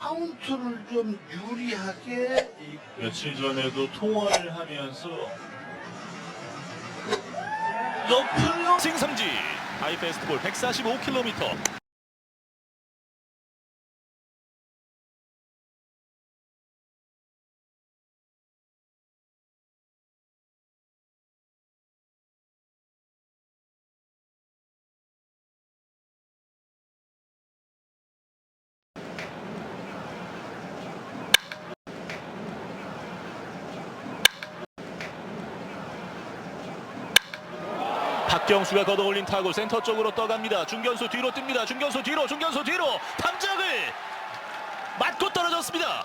카운트를 좀 유리하게 이 며칠 전에도 통화를 하면서 높은 싱 삼진 하이 패스트볼 145km 박경수가 걷어올린 타구 센터 쪽으로 떠갑니다. 중견수 뒤로 뜹니다. 중견수 뒤로 중견수 뒤로 탐장을 맞고 떨어졌습니다.